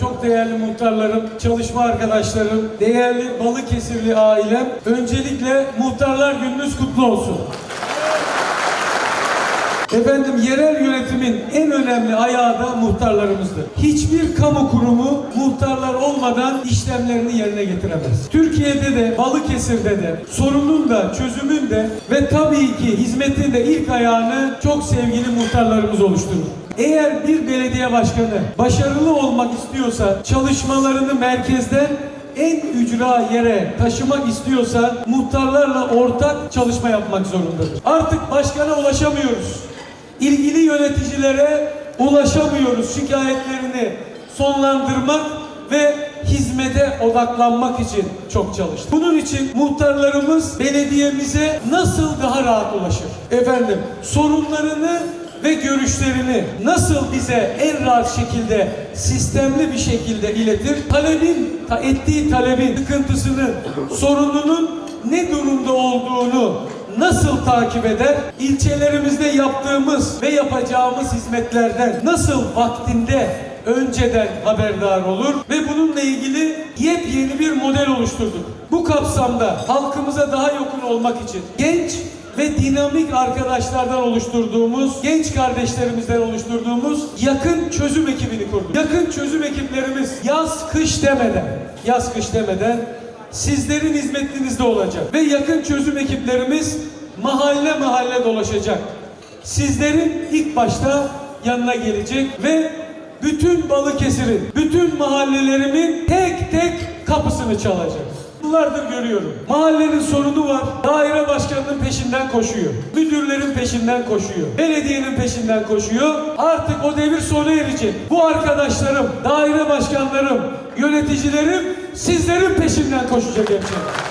çok değerli muhtarlarım, çalışma arkadaşlarım, değerli Balıkesirli ailem. Öncelikle muhtarlar gününüz kutlu olsun. Efendim yerel yönetimin en önemli ayağı da muhtarlarımızdır. Hiçbir kamu kurumu olmadan işlemlerini yerine getiremez. Türkiye'de de Balıkesir'de de sorunun da çözümün de ve tabii ki hizmetin de ilk ayağını çok sevgili muhtarlarımız oluşturur. Eğer bir belediye başkanı başarılı olmak istiyorsa çalışmalarını merkezden en ücra yere taşımak istiyorsa muhtarlarla ortak çalışma yapmak zorundadır. Artık başkana ulaşamıyoruz. İlgili yöneticilere ulaşamıyoruz. Şikayetlerini sonlandırmak ve hizmete odaklanmak için çok çalıştık. Bunun için muhtarlarımız belediyemize nasıl daha rahat ulaşır? Efendim sorunlarını ve görüşlerini nasıl bize en rahat şekilde sistemli bir şekilde iletir? Talebin, ta ettiği talebin sıkıntısının, sorununun ne durumda olduğunu nasıl takip eder? İlçelerimizde yaptığımız ve yapacağımız hizmetlerden nasıl vaktinde önceden haberdar olur ve bununla ilgili yepyeni bir model oluşturduk. Bu kapsamda halkımıza daha yakın olmak için genç ve dinamik arkadaşlardan oluşturduğumuz, genç kardeşlerimizden oluşturduğumuz yakın çözüm ekibini kurduk. Yakın çözüm ekiplerimiz yaz kış demeden, yaz kış demeden sizlerin hizmetinizde olacak. Ve yakın çözüm ekiplerimiz mahalle mahalle dolaşacak. Sizlerin ilk başta yanına gelecek ve bütün Balıkesir'in, bütün mahallelerimin tek tek kapısını çalacak. Yıllardır görüyorum. Mahallenin sorunu var. Daire başkanının peşinden koşuyor. Müdürlerin peşinden koşuyor. Belediyenin peşinden koşuyor. Artık o devir sona erecek. Bu arkadaşlarım, daire başkanlarım, yöneticilerim sizlerin peşinden koşacak hemşehrim.